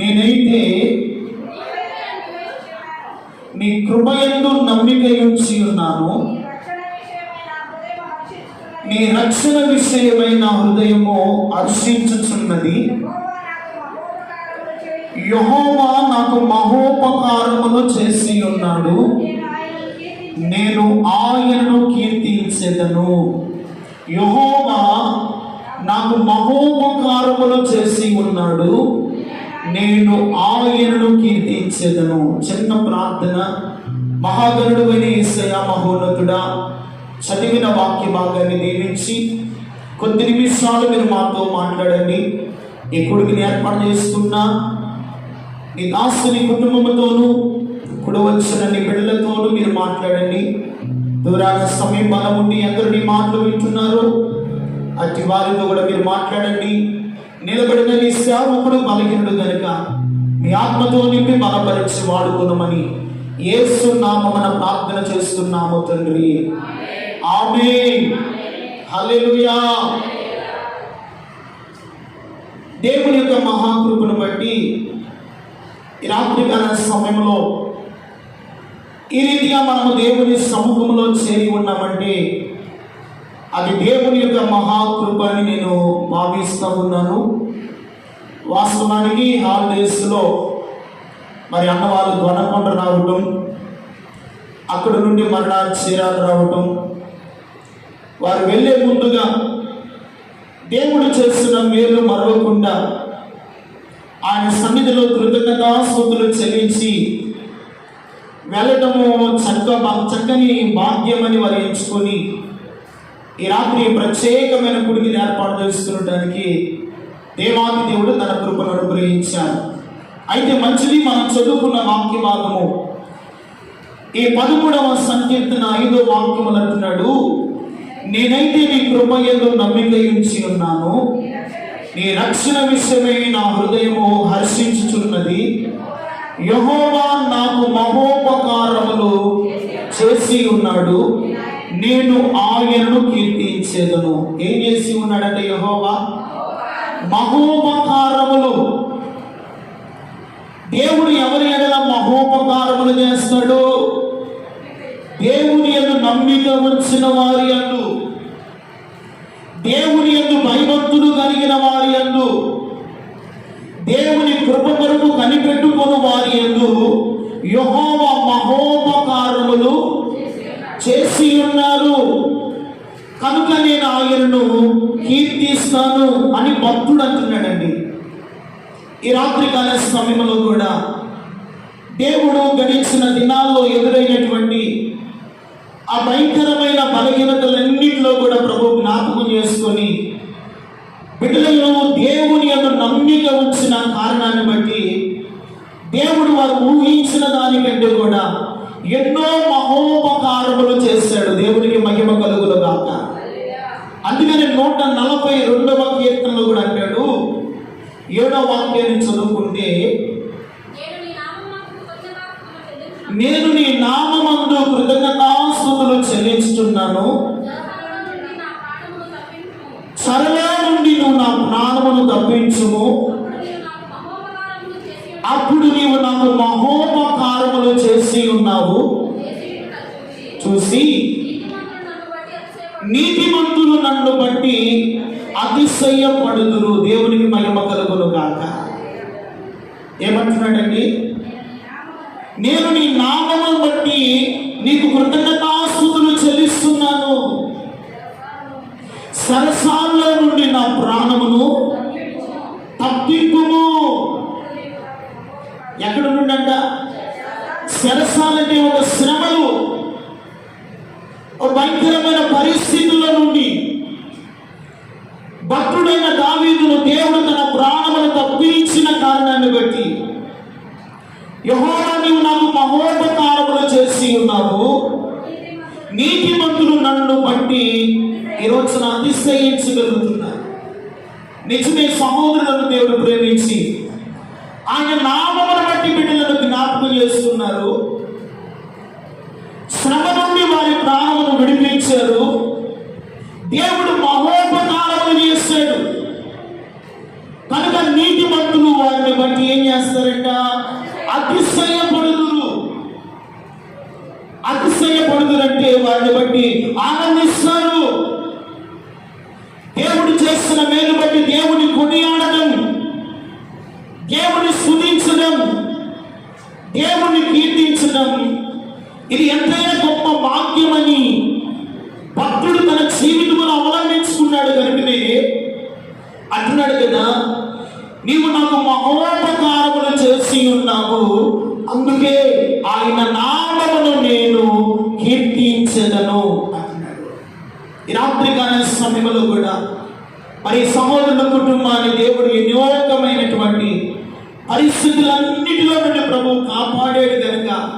నేనైతే నీ కృపయందు నమ్మిక ఉంచి ఉన్నాను. నీ రక్షణ విషయమై నా హృదయము హర్షించుచున్నది. యహోవా నాకు మహోపకారమును చేసి ఉన్నాడు. నేను ఆయనను కీర్తించేదను. యహోవా నాకు మహోపకారములు చేసి ఉన్నాడు. నేను ఆయనను కీర్తించేదను చిన్న ప్రార్థన. మహాగరుడు ఈసయ మహోన్నతుడా చదివిన వాక్య భాగాన్ని దీవించి కొద్ది నిమిషాలు మీరు మాతో మాట్లాడండి. ఈ కొడుకుని ఏర్పాటు చేస్తున్నా నీ దాసుని కుటుంబంతోనూ ఇప్పుడు వచ్చిన నీ బిడ్డలతోనూ మీరు మాట్లాడండి. దూరాన సమీపాల ఉండి అందరూ నీ మాటలు వింటున్నారు అతి వారితో కూడా మీరు మాట్లాడండి. నిలబడిన నీ సేవకుడు బలహీనుడు గనుక మీ ఆత్మతో నింపి బలపరిచి వాడుకుందామని ఏసు నామన ప్రార్థన చేస్తున్నాము తండ్రి. ఆమె హల్లెలూయా. దేవుని యొక్క మహాకృపను బట్టి ఈ రాత్రికాల సమయంలో ఈ రీతిగా మనము దేవుని సముఖంలో చేరి ఉన్నామంటే అది దేవుని యొక్క మహాకృప అని నేను భావిస్తూ ఉన్నాను. వాస్తవానికి హాలిడేస్లో మరి అన్నవాళ్ళు దొనకొండ రావటం అక్కడ నుండి మరలా చీరాలు రావటం వారు వెళ్ళే ముందుగా దేవుడు చేస్తున్న మేలు మరవకుండా ఆయన సన్నిధిలో కృతజ్ఞతాస్తుతులు చెల్లించి వెళ్ళటము చక్క చక్కని భాగ్యమని వారు ఎంచుకొని ఈ రాత్రి ప్రత్యేకమైన కుడికి ఏర్పాటు చేసుకునడానికి దేవాది దేవుడు తన కృపను అనుగ్రహించాడు. అయితే మంచిది మనం చదువుకున్న వాక్య భాగము. ఈ పదమూడవ సంకీర్తన ఐదో వాక్యములు అంటున్నాడు నేనైతే నీ కృప ఎందు నమ్మిక ఉంచి ఉన్నాను. నీ రక్షణ విషయమై నా హృదయము హర్షించుచున్నది. యహోవా నాకు మహోపకారములు చేసి ఉన్నాడు. నేను ఆయనను కీర్తించేదను. ఏం చేసి ఉన్నాడంటే యహోవా? మహోపకారములు. దేవుడు ఎవరి ఎడల మహోపకారములు చేస్తాడు? దేవుని ఎందు నమ్మిక ఉంచిన వారి అందు దేవుని ఎందు భయభక్తులు కలిగిన వారి అందు దేవుని కృప కొరకు కనిపెట్టుకుని వారి ఎందు యహోవ మహోపకారములు చేసి ఉన్నారు. కనుక నేను ఆయనను కీర్తిస్తాను అని భక్తుడు అంటున్నాడండి. ఈ రాత్రికాల సమయంలో కూడా దేవుడు గడిచిన దినాల్లో ఎదురైనటువంటి ఆ భయంకరమైన బలహీనతలన్నింటిలో కూడా ప్రభు జ్ఞాపకం చేసుకొని బిడ్డలలో దేవుని యొక్క నమ్మిక ఉంచిన కారణాన్ని బట్టి దేవుడు వారు ఊహించిన దానికంటే కూడా ఎన్నో మహోపకారములు చేశాడు. దేవునికి మహిమ కలుగులు గాక. అందుకని నూట నలభై రెండవ కీర్తనలో కూడా అంటాడు ఏడవ వాక్యాన్ని చదువుకుంటే నేను నీ నామందు కృతజ్ఞతాస్తుతులు చెల్లించుతున్నాను సరళ నుండి నువ్వు నా ప్రాణమును తప్పించుము అప్పుడు నీవు నాకు మహోపకారములు చేసి ఉన్నావు చూసి నీతిమంతులు నన్ను బట్టి అతిశయపడుదురు. దేవునికి మహిమ కలుగును కాక ఏమంటున్నాడండి? నేను నీ నామను బట్టి నీకు కృతజ్ఞతాస్తుతులు చెల్లిస్తున్నాను సరసాల్లో నుండి నా ప్రాణమును తప్పింపుము ఎక్కడ నుండంట సరసాలంటే ఒక శ్రమలు ఒక భయంకరమైన పరిస్థితుల నుండి భక్తుడైన దావీదును దేవుడు తన ప్రాణమును తప్పించిన కారణాన్ని బట్టి యహోవా నీవు నాకు మహోపకారములు చేసి ఉన్నావు నీతిమంతులు బట్టి ఈ రోజున అతిశయించగలుగుతున్నారు నిజమే సహోదరులను దేవుడు ప్రేమించి ఆయన నామమును బట్టి బిడ్డలను జ్ఞాపకం చేస్తున్నారు శ్రమ నుండి వారి ప్రాణమును విడిపించారు. దేవుడు మహోపకారములు చేశాడు. కనుక నీతిమంతులు వారిని బట్టి బట్టి ఏం చేస్తారంట? అతిశయపడుదురు. అతిశయపడుదురంటే వారిని బట్టి ఆనందిస్తారు. దేవుడు చేస్తున్న మేలు బట్టి దేవుని కొనియాడటం దేవుని స్థుతించడం దేవుని కీర్తించడం ఇది ఎంతైనా గొప్ప భాగ్యమని భక్తుడు తన జీవితంలో అవలంబించుకున్నాడు కనుకనే అంటున్నాడు కదా నీవు నాకు మహోపకారములు చేసి ఉన్నావు అందుకే ఆయన నా నేను కీర్తించదను అంటున్నాడు ఈ రాత్రికాల కూడా మరి సహోదరుల కుటుంబాన్ని దేవుడు ఎన్నో రకమైనటువంటి పరిస్థితులన్నిటిలో నుండి ప్రభు కాపాడేడు కనుక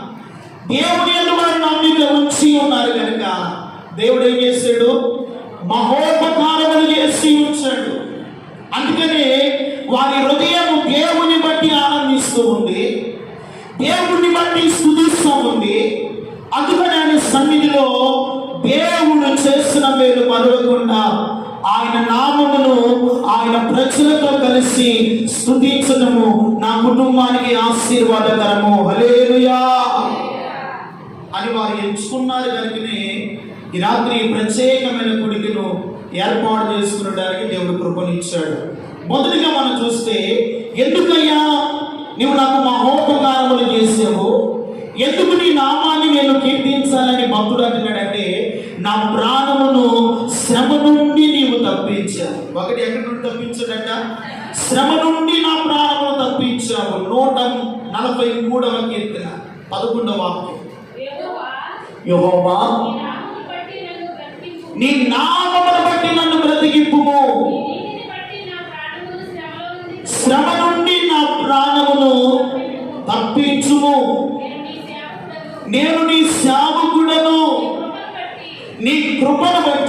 దేవుని వారి నమ్మిక ఉంచి ఉన్నారు కనుక దేవుడు ఏం చేశాడు మహోపకారములు చేసి ఉంచాడు. అందుకనే వారి హృదయం దేవుని బట్టి ఆనందిస్తూ ఉంది. దేవుని బట్టి స్థుతిస్తూ ఉంది. అందుకని ఆయన సన్నిధిలో దేవుడు చేసిన మేలు మరవకుండా ఆయన నామమును ఆయన ప్రజలతో కలిసి స్థుతించడము నా కుటుంబానికి ఆశీర్వాదకరము. హలేలుయా అని వారు ఎంచుకున్నారు కనుకనే ఈ రాత్రి ప్రత్యేకమైన గుడికను ఏర్పాటు చేసుకునడానికి దేవుడు కృపనిచ్చాడు. మొదటిగా మనం చూస్తే ఎందుకయ్యా నీవు నాకు మహోపకారములు చేసావు? ఎందుకు నీ నామాన్ని నేను కీర్తించాలని భక్తుడు అంటున్నాడంటే నా ప్రాణమును శ్రమ నుండి నీవు తప్పించావు. ఒకటి ఎక్కడి నుండి తప్పించాడంట? శ్రమ నుండి నా ప్రాణమును తప్పించావు. నూట నలభై మూడవ కీర్తన పదకొండవ వాక్యం. యహోవా నీ నామమును బట్టి నన్ను బ్రతికింపు. శ్రమ నుండి నా ప్రాణమును తప్పించుము. నేను నీ సేవకుడను. నీ కృపను నీ కృపను బట్టి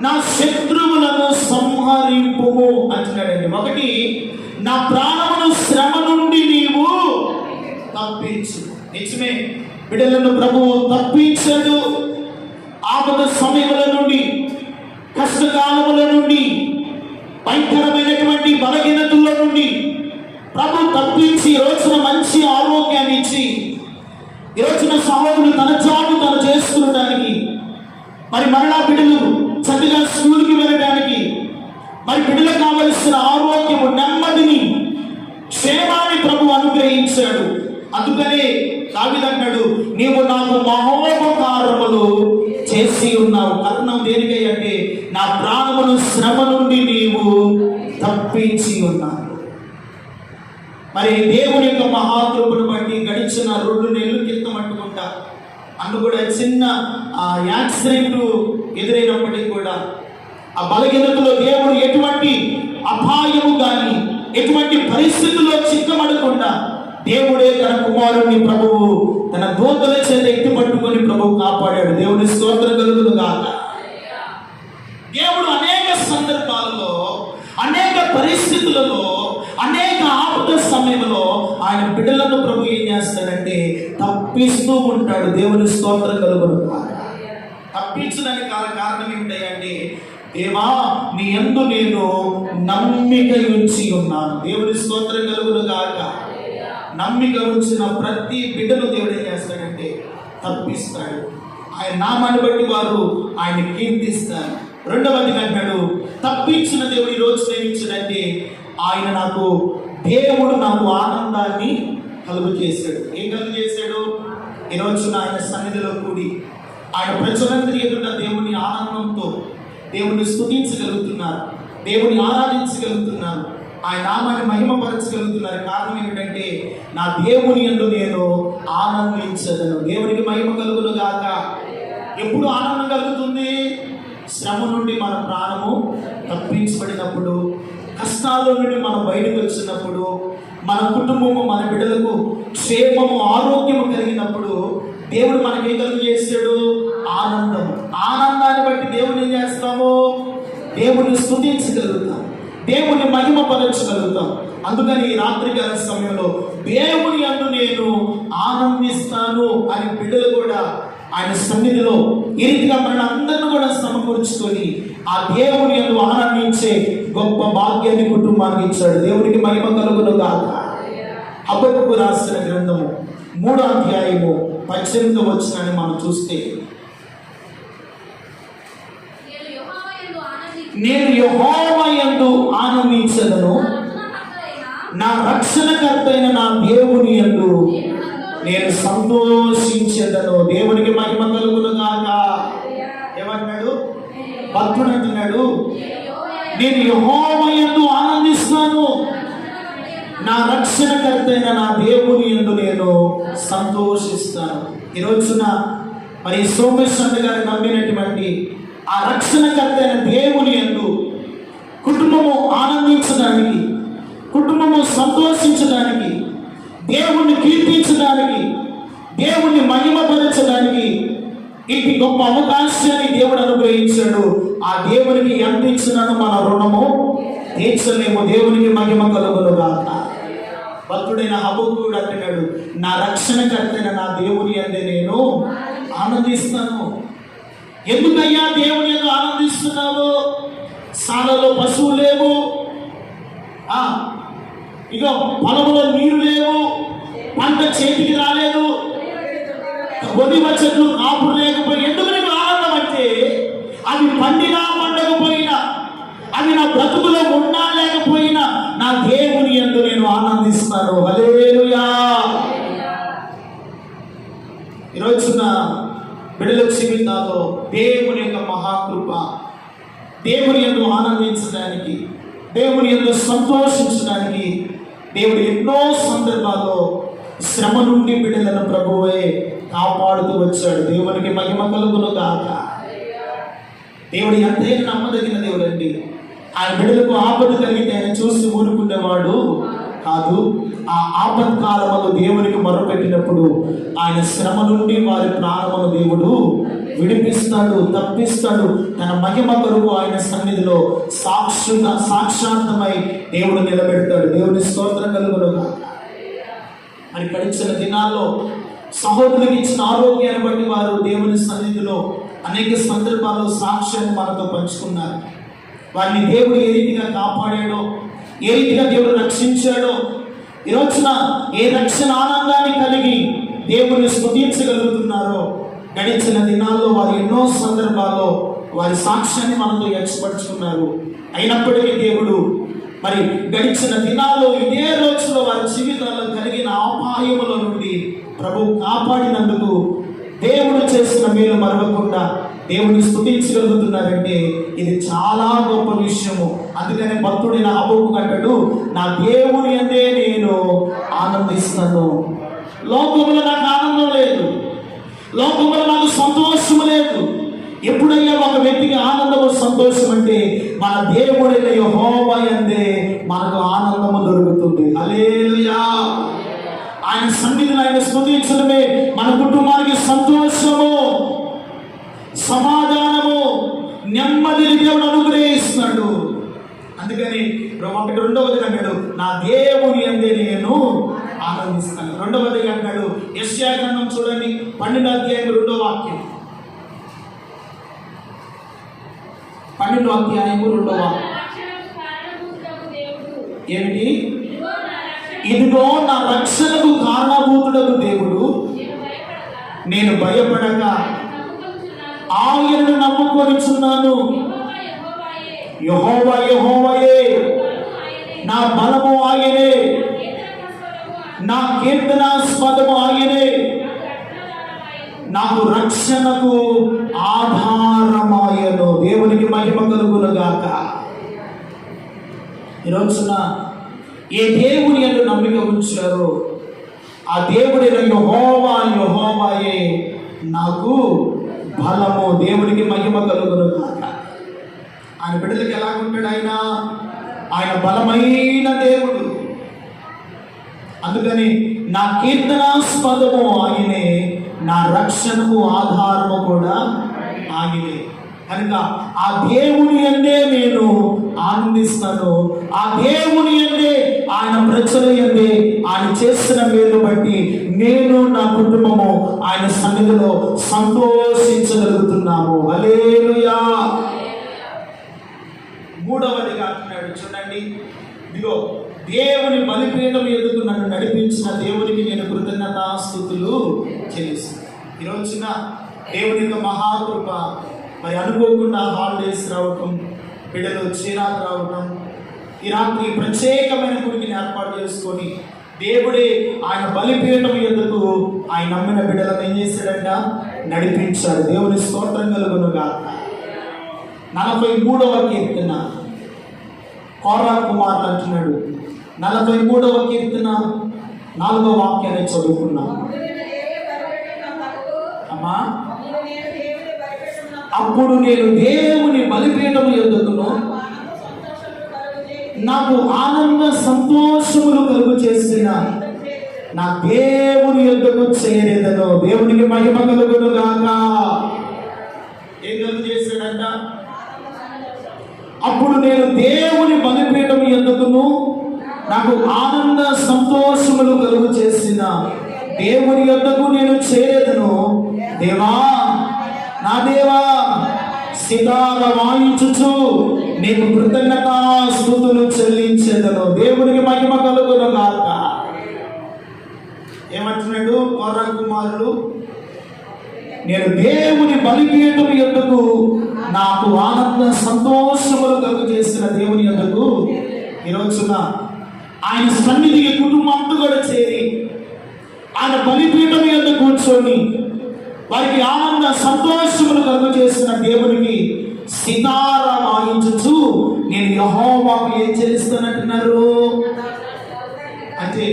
నా శత్రువులను సంహరింపు అంటున్నాడండి. ఒకటి నా ప్రాణమును శ్రమ నుండి నీవు తప్పించు. నిజమే. బిడ్డలను ప్రభువు తప్పించదు ఆపద సమయముల నుండి కష్టకాలముల నుండి భయంకరమైనటువంటి బలహీనతల నుండి ప్రభు తప్పించి రోజున మంచి ఆరోగ్యాన్ని ఇచ్చి ఈరోజున సహోదరులు తన చాటు తను చేసుకునడానికి మరి మరలా బిడ్డలు చక్కగా స్కూల్కి వెళ్ళడానికి మరి బిడ్డలకు కావలసిన ఆరోగ్యము నెమ్మదిని క్షేమాన్ని ప్రభు అనుగ్రహించాడు. అందుకనే దావిదంటాడు నీవు నాకు మహోపకారములు చేసి ఉన్నావు. కారణం దేనికై అంటే నా ప్రాణమును శ్రమ నుండి నీవు తప్పించి ఉన్నావు. మరి దేవుని యొక్క మహాకృపను బట్టి గడిచిన రెండు నెలల క్రితం అంటుకుంటా అన్ను కూడా చిన్న ఆ యాక్సిడెంట్ ఎదురైనప్పటికీ కూడా ఆ బలహీనతలో దేవుడు ఎటువంటి అపాయము కానీ ఎటువంటి పరిస్థితుల్లో చిక్కమడకుండా దేవుడే తన కుమారుణ్ణి ప్రభువు తన దూతల చేత ఎత్తి పట్టుకొని ప్రభువు కాపాడాడు. దేవుని స్తోత్రం కలుగును కాక దేవుడు అనేక సందర్భాలలో అనేక పరిస్థితులలో అనేక ఆపద సమయంలో ఆయన బిడ్డలను ప్రభు ఏం చేస్తాడంటే తప్పిస్తూ ఉంటాడు. దేవుని స్తోత్రం కలుగును. తప్పించడానికి కారణం ఏమిటంటే దేవా నీ ఎందు నేను నమ్మిక ఉంచి ఉన్నాను. దేవుని స్తోత్రం కలుగును కాక నమ్మిక ఉంచిన ప్రతి బిడ్డను దేవుడు ఏం చేస్తాడంటే తప్పిస్తాడు. ఆయన నామాన్ని బట్టి వారు ఆయన కీర్తిస్తారు. రెండవది అంటాడు తప్పించిన దేవుడు ఈ రోజు ప్రేమించడంటే ఆయన నాకు దేవుడు నాకు ఆనందాన్ని కలుగు చేశాడు. ఏం కలుగు చేశాడు? ఈరోజు ఆయన సన్నిధిలో కూడి ఆయన ప్రజలందరి ఎదుట దేవుని ఆనందంతో దేవుని స్థుతించగలుగుతున్నారు దేవుని ఆరాధించగలుగుతున్నారు. ఆయన నామాన్ని మహిమపరచగలుగుతున్నారు. కారణం ఏమిటంటే నా దేవుని ఎందు నేను ఆనందించదను దేవునికి మహిమ కలుగును గాక. ఎప్పుడు ఆనందం కలుగుతుంది? శ్రమ నుండి మన ప్రాణము తప్పించబడినప్పుడు కష్టాల్లో నుండి మనం బయటకు వచ్చినప్పుడు మన కుటుంబము మన బిడ్డలకు క్షేమము ఆరోగ్యము కలిగినప్పుడు దేవుడు మనకి ఏం చేస్తాడు ఆనందం. ఆనందాన్ని బట్టి దేవుని ఏం చేస్తాము? దేవుని స్థుతించగలుగుతాం. దేవుని మహిమపరచగలుగుతాం. అందుకని ఈ రాత్రికాల సమయంలో దేవుని అందు నేను ఆనందిస్తాను అని బిడ్డలు కూడా ఆయన సన్నిధిలో ఈ రీతిగా మన అందరిని కూడా సమకూర్చుకొని ఆ దేవుని ఎందు ఆనందించే గొప్ప భాగ్యాన్ని కుటుంబానికి ఇచ్చాడు. దేవునికి మహిమ కలుగును గాక. హబకుకు రాసిన గ్రంథము మూడో అధ్యాయము పద్దెనిమిది వచ్చినని మనం చూస్తే నేను యెహోవా యందు ఆనందించి నేను యెహోవా యందు ఆనందించదను. నా రక్షణకర్త అయిన నా దేవుని యందు నేను సంతోషించేదను. దేవునికి మహిమ కలుగును గాక. ఏమన్నాడు భక్తుడు అంటున్నాడు నేను యెహోవా యందు యహోమయందు ఆనందిస్తాను నా రక్షణకర్తైన నా దేవుని ఎందు నేను సంతోషిస్తాను. ఈరోజున మరి సోమేశ్వర గారు నమ్మినటువంటి ఆ రక్షణకర్త అయిన దేవుని యందు కుటుంబము ఆనందించడానికి కుటుంబము సంతోషించడానికి దేవుణ్ణి కీర్తించడానికి దేవుణ్ణి మహిమపరచడానికి ఇది గొప్ప అవకాశాన్ని దేవుడు అనుగ్రహించాడు. ఆ దేవునికి ఎంత ఇచ్చినాను మన రుణము? తీర్చలేము దేవునికి మహిమ కలుగును గాక. భక్తుడైన హబుకుడు అంటున్నాడు నా రక్షణకర్తైన నా దేవుని అందే నేను ఆనందిస్తాను. ఎందుకయ్యా దేవుని ఎందుకు ఆనందిస్తున్నావు? సాలలో పశువు లేవు. ఇక పొలంలో నీరు లేవు. పంట చేతికి రాలేదు. ఒడివ చెట్లు కాపురు లేకపోయి ఎందుకు నీకు ఆనందం అంటే అవి పండినా పండకపోయినా అవి నా బ్రతుకులో ఉన్నా లేకపోయినా నా దేవుని ఎందు నేను ఆనందిస్తాను హల్లెలూయా. ఈరోజున బిడల జీవితాల్లో దేవుని యొక్క మహాకృప దేవుని ఎందు ఆనందించడానికి దేవుని ఎందు సంతోషించడానికి దేవుడు ఎన్నో సందర్భాల్లో శ్రమ నుండి బిడ్డలను ప్రభువే కాపాడుతూ వచ్చాడు. దేవునికి మహిమ కలుగును కాక దేవుడు ఎంతైనా నమ్మదగిన దేవుడు అండి ఆయన బిడ్డలకు ఆపద కలిగితే ఆయన చూసి ఊరుకునేవాడు కాదు. ఆ ఆపత్ కాలములో దేవునికి మొరపెట్టినప్పుడు ఆయన శ్రమ నుండి వారి ప్రాణమును దేవుడు విడిపిస్తాడు తప్పిస్తాడు. తన మహిమ కొరకు ఆయన సన్నిధిలో సాక్షుగా సాక్షాంతమై దేవుడు నిలబెడతాడు. దేవుని స్తోత్రం కలుగును గాక మరి గడిచిన దినాల్లో సహోదరులకు ఇచ్చిన ఆరోగ్యాన్ని బట్టి వారు దేవుని సన్నిధిలో అనేక సందర్భాల్లో సాక్ష్యాన్ని మనతో పంచుకున్నారు. వారిని దేవుడు ఏ రీతిగా కాపాడాడో ఏ రీతిగా దేవుడు రక్షించాడో ఈ రోజున ఏ రక్షణ ఆనందాన్ని కలిగి దేవుని స్మృతించగలుగుతున్నారో గడిచిన దినాల్లో వారు ఎన్నో సందర్భాల్లో వారి సాక్ష్యాన్ని మనతో ఎచ్చపరుచుకున్నారు అయినప్పటికీ దేవుడు మరి గడిచిన దినాల్లో ఇదే రోజులో వారి జీవితాల్లో కలిగిన అపాయముల నుండి ప్రభు కాపాడినందుకు దేవుడు చేసిన మేలు మరవకుండా దేవుని స్థుతించగలుగుతున్నారంటే ఇది చాలా గొప్ప విషయము. అందుకనే నా అబోకు కంటాడు నా దేవుని అంటే నేను ఆనందిస్తాను. లోకంలో నాకు ఆనందం లేదు. లోకంలో నాకు సంతోషం లేదు. ఎప్పుడైనా ఒక వ్యక్తికి ఆనందం మన దేవుడైన యెహోవా యందే మనకు ఆనందము దొరుకుతుంది. అలేలుయా ఆయన సన్నిధిని ఆయన స్మృతించడమే మన కుటుంబానికి సంతోషము సమాధానము నెమ్మదిని దేవుడు అనుగ్రహిస్తున్నాడు. అందుకని ఒకటి రెండవది అన్నాడు నా దేవుని అందే నేను ఆనందిస్తాను. రెండవది అన్నాడు యశ్యా గ్రంథం చూడండి పన్నెండు అధ్యాయం రెండో వాక్యం. పన్నెండు అధ్యాయము రెండవ ఏమిటి? ఇదిగో నా రక్షణకు కారణభూతుడకు దేవుడు. నేను భయపడక ఆయనను నమ్ముకొనిచున్నాను. యెహోవా యహోవా యహోవయే నా బలము ఆయనే కీర్తనస్వరము నా కీర్తనాస్పదము ఆయనే. నాకు రక్షణకు ఆధారమాయను. దేవునికి మహిమ కలుగునుగాక. ఈరోజున ఏ దేవుని అని నమ్మిక ఉంచారో ఆ దేవుడి యహోవా యహోవాయే నాకు బలము దేవునికి మహిమ కలుగునుగాక. ఆయన బిడ్డలకు ఎలా ఉంటాడు ఆయన? ఆయన బలమైన దేవుడు. అందుకని నా కీర్తనాస్పదము ఆయనే నా రక్షణకు ఆధారము కూడా ఆయనే కనుక ఆ దేవుని అందే నేను ఆనందిస్తాను. ఆ దేవుని అందే ఆయన ప్రజల ఎందే ఆయన చేసిన మేలు బట్టి నేను నా కుటుంబము ఆయన సన్నిధిలో సంతోషించగలుగుతున్నాము. హల్లెలూయా. మూడవదిగా అంటున్నాడు చూడండి. ఇదిగో దేవుని బలిపీఠం ఎదుగు నన్ను నడిపించిన దేవునికి నేను కృతజ్ఞతాస్థుతులు చెల్లిస్తాను ఈరోజు రోజున దేవుని యొక్క మహాకృప మరి అనుకోకుండా హాలిడేస్ రావటం బిడ్డలు చీరాకు రావటం ఈ రాత్రి ప్రత్యేకమైన గుడిని ఏర్పాటు చేసుకొని దేవుడే ఆయన బలిపీఠం ఎందుకు ఆయన నమ్మిన బిడ్డలను ఏం చేశాడంట? నడిపించాడు. దేవుని స్తోత్రం కలుగునుగా నలభై మూడవ కీర్తన. కోరా కుమార్ అంటున్నాడు. నలభై మూడవ కీర్తన. నాలుగవ వాక్యాన్ని చదువుకున్నాను అమ్మా. అప్పుడు నేను దేవుని బలిపీఠము ఎదుగును నాకు ఆనంద సంతోషములు కలుగు చేసిన నా దేవుని ఎద్దుకు చేరేదను దేవునికి మహిమ కలుగును గాక. ఏం కలుగు చేశాడంట? అప్పుడు నేను దేవుని బలిపీఠం ఎందుకును? నాకు ఆనంద సంతోషములు కలుగు చేసిన దేవుని యొద్దకు నేను చేరేదను. దేవా నా దేవా సితార వాయించుచు నీకు కృతజ్ఞత స్థుతులు చెల్లించేదను. దేవునికి మహిమ కలుగును కాక ఏమంటున్నాడు కోరా కుమారుడు? నేను దేవుని బలిపీఠం ఎందుకు నాకు ఆనంద సంతోషములు కలుగు చేసిన దేవుని ఎందుకు ఈరోజున ఆయన సన్నిధికి కుటుంబంతో కూడా చేరి ఆయన బలిపీఠం ఎందుకు కూర్చొని వారికి ఆనంద సంతోషములు కలుగు చేసిన దేవునికి సితార వాయించు నేను యహోవాకు ఏం చేస్తానంటున్నారు అంటే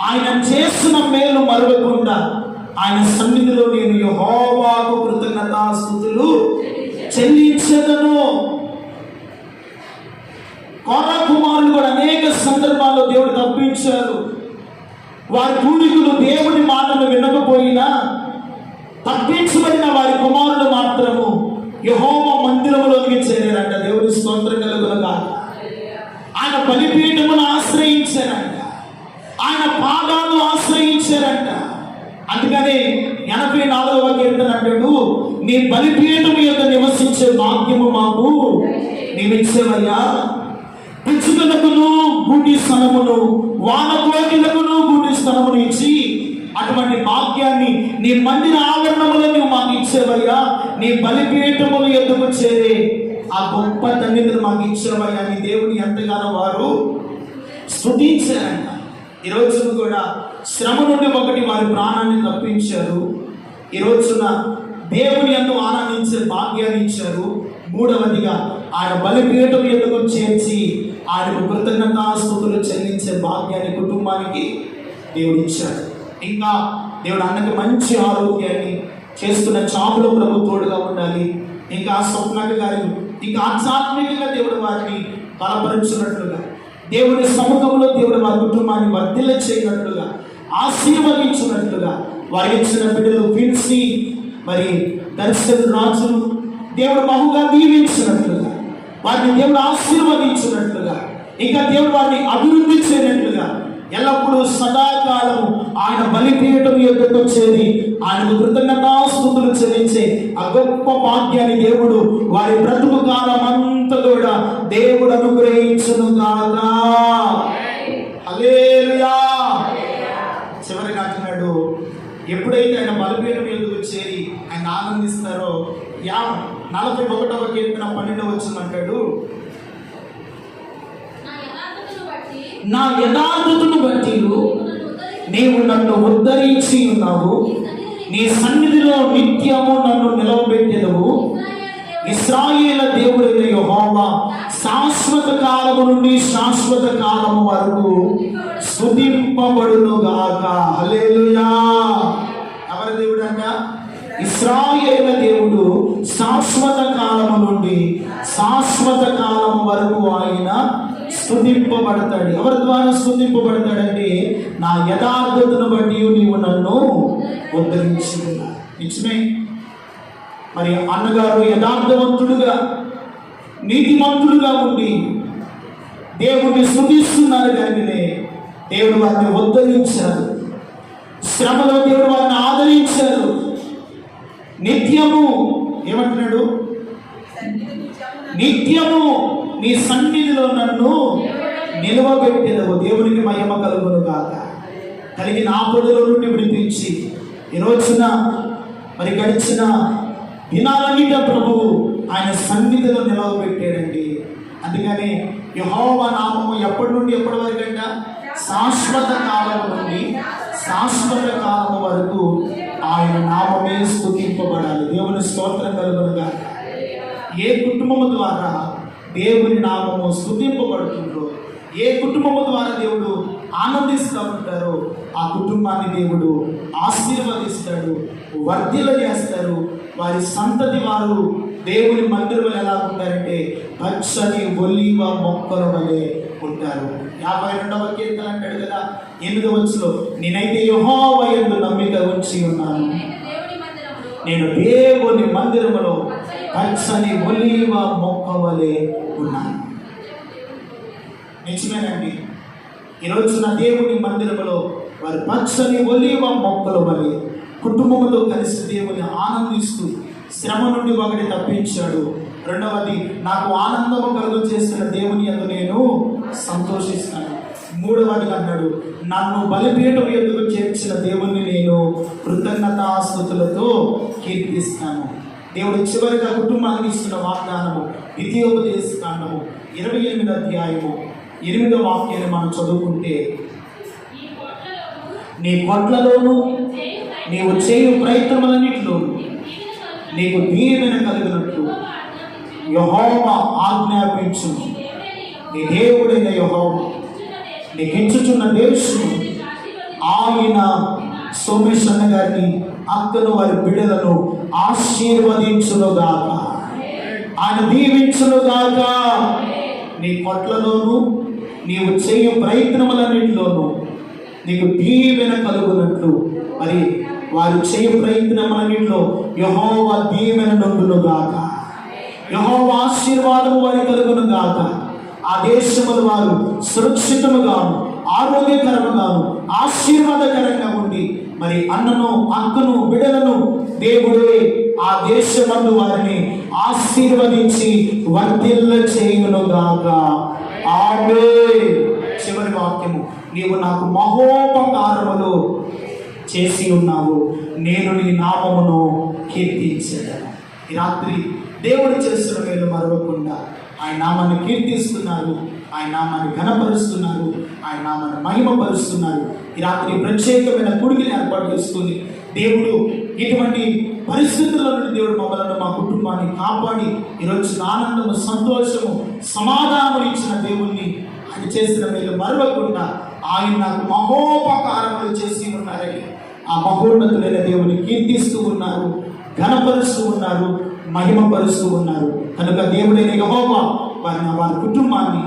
ఆయన చేసిన మేలు మరవకుండా ఆయన సన్నిధిలో నేను యహోవాకు కృతజ్ఞతాస్థుతులు చెల్లించదను. కోర కుమారులు కూడా అనేక సందర్భాల్లో దేవుడు తప్పించారు. వారి పూర్వీకులు దేవుని మాటలు వినకపోయినా తప్పించబడిన వారి కుమారుడు మాత్రము యహోమ మందిరములోకి చేరారంట దేవుని స్తోత్రం కలుగునగా ఆయన బలిపీఠమును ఆశ్రయించారంట. ఆయన పాదాలు ఆశ్రయించారంట. అందుకని ఎనభై నాలుగవ కీర్తన అంటాడు నీ బలిపీఠం యొక్క నివసించే భాగ్యము మాకు నీవిచ్చేవయ్యా. పిచ్చుకలకును గుడి సనమును వాన కోకిలకును స్థలమును ఇచ్చి అటువంటి భాగ్యాన్ని నీ మందిర ఆవరణములో నువ్వు మాకు ఇచ్చేవయ్యా. నీ బలిపీఠములు ఎందుకు చేరే? ఆ గొప్ప తల్లిదండ్రులు మాకు ఇచ్చేవయ్యా. నీ దేవుని ఎంతగానో వారు స్థుతించారంట ఈ కూడా శ్రమ నుండి ఒకటి వారి ప్రాణాన్ని తప్పించారు. ఈ రోజున దేవుని ఎందు ఆనందించే భాగ్యాన్ని ఇచ్చారు. మూడవదిగా ఆయన బలిపీఠం ఎందుకు చేర్చి ఆయనకు కృతజ్ఞతాస్తుతులు చెల్లించే భాగ్యాన్ని కుటుంబానికి దేవుడు ఇచ్చాడు ఇంకా దేవుడు అన్నకి మంచి ఆరోగ్యాన్ని చేస్తున్న చాపులో ప్రభు తోడుగా ఉండాలి. ఇంకా స్వప్నక గారు ఇంకా ఆధ్యాత్మికంగా దేవుడు వారిని బలపరుచున్నట్లుగా దేవుని సముఖంలో దేవుడు వారి కుటుంబాన్ని వర్ధిల్ల చేయనట్లుగా ఆశీర్వదించినట్లుగా వారి ఇచ్చిన బిడ్డలు పిలిచి మరి దర్శన రాజును దేవుడు బహుగా దీవించినట్లుగా వారిని దేవుడు ఆశీర్వదించినట్లుగా ఇంకా దేవుడు వారిని అభివృద్ధి చేయనట్లుగా ఎల్లప్పుడూ సదాకాలము ఆయన బలిపీఠం యొక్కకు చేరి ఆయనకు కృతజ్ఞతాస్థుతులు చెల్లించే ఆ గొప్ప భాగ్యాన్ని దేవుడు వారి బ్రతుకు కాలం అంతా కూడా దేవుడు అనుగ్రహించును కాదా హల్లెలూయా. చివరిగా అంటున్నాడు ఎప్పుడైతే ఆయన బలిపీఠం ఎందుకు చేరి ఆయన ఆనందిస్తారో యా నలభై ఒకటవ కీర్తన పన్నెండవ వచ్చిన అంటాడు నా యథార్థతను బట్టి నన్ను నీవు నన్ను ఉద్ధరించి ఉన్నావు. నీ సన్నిధిలో నిత్యము నన్ను నిలవబెట్టెదవు. ఇస్రాయేల దేవుడైన యహోవా శాశ్వత కాలము నుండి శాశ్వత కాలము వరకు స్తుతింపబడును గాక. హలేలుయా ఎవరి దేవుడు అంట? ఇస్రాయేల దేవుడు శాశ్వత కాలము నుండి శాశ్వత కాలము వరకు ఆయన స్తుతింపబడతాడు. ఎవరి ద్వారా స్తుతింపబడతాడంటే నా యథార్థతను బట్టి నీవు నన్ను ఉద్ధరించి. నిజమే? మరి అన్నగారు యథార్థవంతుడుగా నీతిమంతుడుగా ఉండి దేవుడిని స్థుతిస్తున్నారు కనుకనే దేవుడు వారిని ఉద్ధరించారు. శ్రమలో దేవుడు వారిని ఆదరించారు. నిత్యము ఏమంటున్నాడు? నిత్యము నీ సన్నిధిలో నన్ను నిలవబెట్టెదవు. దేవునికి మహిమ కలుగును కాక కలిగిన ఆపదలో నుండి విడిపించి. ఈరోజున మరి గడిచిన దినాలన్నిట ప్రభువు ఆయన సన్నిధిలో నిలవబెట్టాడండి. అందుకని యహోవ నామము ఎప్పటి నుండి ఎప్పటి వరకు అంట శాశ్వత కాలం నుండి శాశ్వత కాలం వరకు ఆయన నామమే స్థుతింపబడాలి దేవుని స్తోత్రం కలుగునుగా ఏ కుటుంబము ద్వారా దేవుని నామము స్థుతింపబడుతుందో ఏ కుటుంబము ద్వారా దేవుడు ఆనందిస్తూ ఉంటారో ఆ కుటుంబాన్ని దేవుడు ఆశీర్వదిస్తాడు వర్ధిల చేస్తాడు వారి సంతతి వారు దేవుని మందిరంలో ఎలా ఉంటారంటే పచ్చని ఒలివ మొక్కల వలె ఉంటారు. యాభై రెండవ కీర్తన అంటాడు కదా ఎనిమిది వచ్చులో నేనైతే యెహోవా యందు నమ్మిక ఉంచి ఉన్నాను. నేను దేవుని మందిరములో పచ్చని ఒలీవ మొక్క వలె ఉన్నాను. నిజమేనండి. ఈరోజు నా దేవుని మందిరంలో వారి పచ్చని ఒలీవ మొక్కల వలె కుటుంబంలో కలిసి దేవుని ఆనందిస్తూ శ్రమ నుండి ఒకటి తప్పించాడు. రెండవది నాకు ఆనందము కలుగు చేసిన దేవుని యందు నేను సంతోషిస్తాను. మూడవది అన్నాడు నన్ను బలిపీఠం ఎందుకు చేర్చిన దేవుణ్ణి నేను కృతజ్ఞతాస్తుతులతో కీర్తిస్తాను. దేవుడు చివరిగా కుటుంబానికి ఇస్తున్న వాగ్దానము ద్వితీయోపదేశ కాండము ఇరవై ఎనిమిది అధ్యాయము ఎనిమిదో వాక్యాన్ని మనం చదువుకుంటే నీ కొట్లలోను నీవు చేయు ప్రయత్నములన్నిటిలోను నీకు దీవెన కలిగినట్లు యహోమ ఆజ్ఞాపించు నీ దేవుడైన యహోమ నీ దేశం దేవుడు ఆయన సోమేష్ గారిని అతను వారి బిడలను ఆశీర్వదించునుగాక. ఆయన దీవించునుగాక. నీ కొట్లలోను నీవు చేయు ప్రయత్నములన్నింటిలోనూ నీకు దీవెన కలుగునట్లు. మరి వారు చేయు ప్రయత్నములన్నింటిలో యహోవ దీవెన నొందునుగాక. యహోవ ఆశీర్వాదము వారి కలుగునుగాక. ఆ దేశములు వారు సురక్షితముగాను ఆరోగ్యకరముగాను ఆశీర్వాదకరంగా ఉండి మరి అన్నను అక్కను బిడలను దేవుడే ఆ దేశమందు వారిని ఆశీర్వదించి వర్ధిల్ల చేయును గాక. ఆమె చివరి వాక్యము. నీవు నాకు మహోపకారములు చేసి ఉన్నావు. నేను నీ నామమును కీర్తించదను ఈ రాత్రి దేవుడు చేస్తున్న వేలు మరవకుండా ఆయన నామాన్ని కీర్తిస్తున్నారు. ఆయన నామాన్ని ఘనపరుస్తున్నారు. ఆయన నామాన్ని మహిమపరుస్తున్నారు. ఈ రాత్రి ప్రత్యేకమైన కుడికిని ఏర్పాటు చేసుకుని దేవుడు ఇటువంటి పరిస్థితుల్లో నుండి దేవుడు మమ్మల్ని మా కుటుంబాన్ని కాపాడి ఈరోజు ఆనందము సంతోషము సమాధానం ఇచ్చిన దేవుణ్ణి ఆయన చేసిన మీరు మరవకుండా ఆయన నాకు మహోపకారములు చేసి ఉన్నారని ఆ మహోన్నతులైన దేవుని కీర్తిస్తూ ఉన్నారు ఘనపరుస్తూ ఉన్నారు మహిమపరుస్తూ ఉన్నారు. కనుక దేవుడైన యహోవా వారిని వారి కుటుంబాన్ని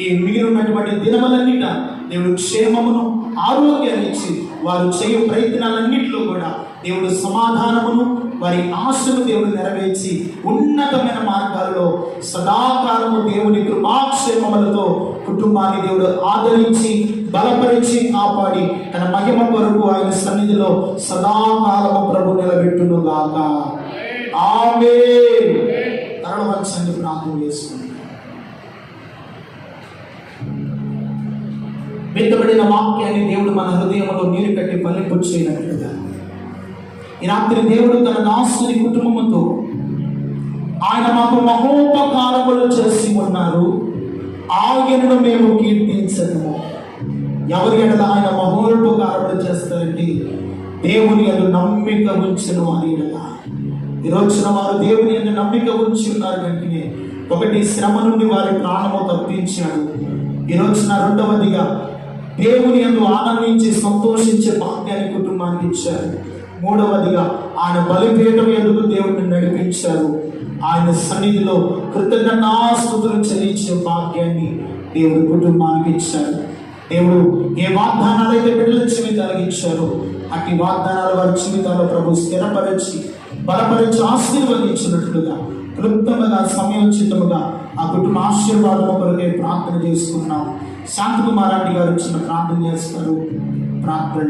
ఈ మిగిలినటువంటి దినములన్నిట దేవుడు క్షేమమును ఆరోగ్యాన్ని ఇచ్చి వారు చేయు ప్రయత్నాలన్నింటిలో కూడా దేవుడు సమాధానమును వారి ఆశను దేవుడు నెరవేర్చి ఉన్నతమైన మార్గాల్లో సదాకాలము దేవుని కృపాక్షేమములతో కుటుంబాన్ని దేవుడు ఆదరించి బలపరిచి కాపాడి తన మహిమ కొరకు ఆయన సన్నిధిలో సదాకాలము ప్రభు నిలబెట్టును గాక ఆమె వచ్చి ప్రార్థన చేసుకుంటాం విత్తబడిన వాక్యాన్ని దేవుడు మన హృదయంలో నీరు కట్టి పల్లెపు చేయనట్లుగా. ఈ రాత్రి దేవుడు తన దాసుని కుటుంబంతో ఆయన మాకు మహోపకారములు చేసి ఉన్నారు. ఆయనను మేము కీర్తించము. ఎవరి ఎడల ఆయన మహోపకారములు చేస్తారంటే దేవుని అది నమ్మిక ఉంచను అని ఈరోజున ఈ రోజున వారు దేవుని యొక్క నమ్మిక ఉంచి ఉన్నారు వెంటనే. ఒకటి శ్రమ నుండి వారి ప్రాణము తప్పించాడు. ఈ రోజున రెండవదిగా దేవుని యందు ఆనందించి సంతోషించే భాగ్యాన్ని కుటుంబానికి ఇచ్చారు. మూడవదిగా ఆయన బలిపీఠం ఎందుకు దేవుడిని నడిపించారు? ఆయన సన్నిధిలో కృతజ్ఞతాస్తుతులు చెల్లించే భాగ్యాన్ని దేవుడు కుటుంబానికి ఇచ్చారు. దేవుడు ఏ వాగ్దానాలు అయితే బిడ్డల జీవితాలకు ఇచ్చారో అట్టి వాగ్దానాలు వారి జీవితాల్లో ప్రభు స్థిరపరిచి బలపరిచి ఆశీర్వదించినట్లుగా క్లుప్తముగా సమయోచితముగా ఆ కుటుంబ ఆశీర్వాదం కొరకే ప్రార్థన చేసుకున్నాం శాంతి కుమారాన్ని గారు చిన్న ప్రార్థన చేస్తారు. ప్రార్థన